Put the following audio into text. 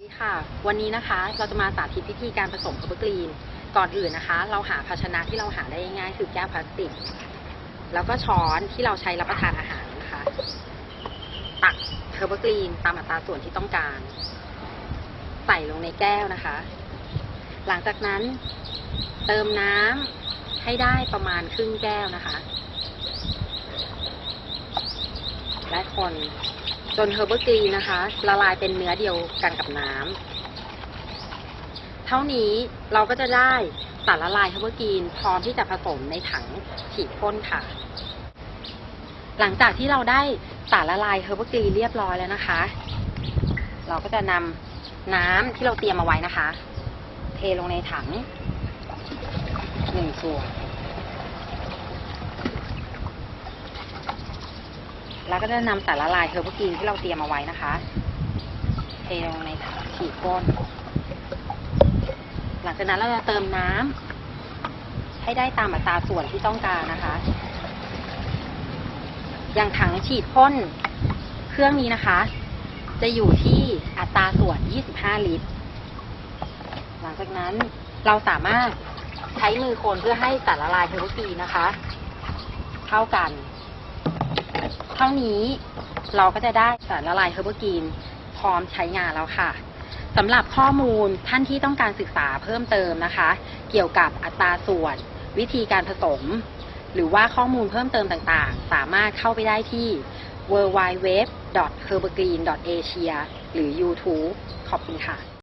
สวัสดีค่ะ วันนี้นะคะเราจะมาสาธิตวิธีการผสมเฮอร์บกรีน ก่อนอื่นนะคะ เราหาภาชนะที่เราหาได้ง่ายคือแก้วพลาสติก แล้วก็ช้อนที่เราใช้รับประทานอาหารนะคะ ตักเฮอร์บกรีนตามอัตราส่วนที่ต้องการ ใส่ลงในแก้วนะคะ หลังจากนั้นเติมน้ำให้ได้ประมาณครึ่งแก้วนะคะ และคน จนเฮอร์เบอร์กรีนะคะ ละลายเป็นเนื้อเดียวกันกับน้ำ เท่านี้เราก็จะได้สารละลายเฮอร์เบอร์กรีนพร้อมที่จะผสมในถังฉีดพ่นค่ะ หลังจากที่เราได้สารละลายเฮอร์เบอร์กรีนเรียบร้อยแล้วนะคะ เราก็จะนำน้ำที่เราเตรียมเอาไว้นะคะ เทลงในถังหนึ่งส่วน แล้วก็จะนำสารละลายเฮอร์บกรีนที่เราเตรียมเอาไว้นะคะเทลงในถังฉีดก้น หลังจากนั้นเราจะเติมน้ำให้ได้ตามอัตราส่วนที่ต้องการนะคะ อย่างถังฉีดพ่นเครื่องนี้นะคะ จะอยู่ที่อัตราส่วน 25 ลิตร หลังจากนั้นเราสามารถใช้มือคนเพื่อให้สารละลายเฮอร์บกีนนะคะ เท่ากัน เท่านี้เราก็จะได้สารละลายเฮอร์บกรีนพร้อมใช้งานแล้วค่ะสำหรับข้อมูลท่านที่ต้องการศึกษาเพิ่มเติมนะคะ เกี่ยวกับอัตราส่วน วิธีการผสม หรือว่าข้อมูลเพิ่มเติมต่างๆ สามารถเข้าไปได้ที่ w w w h e r b g r e e n a s i a หรือ YouTube ขอบคุณค่ะ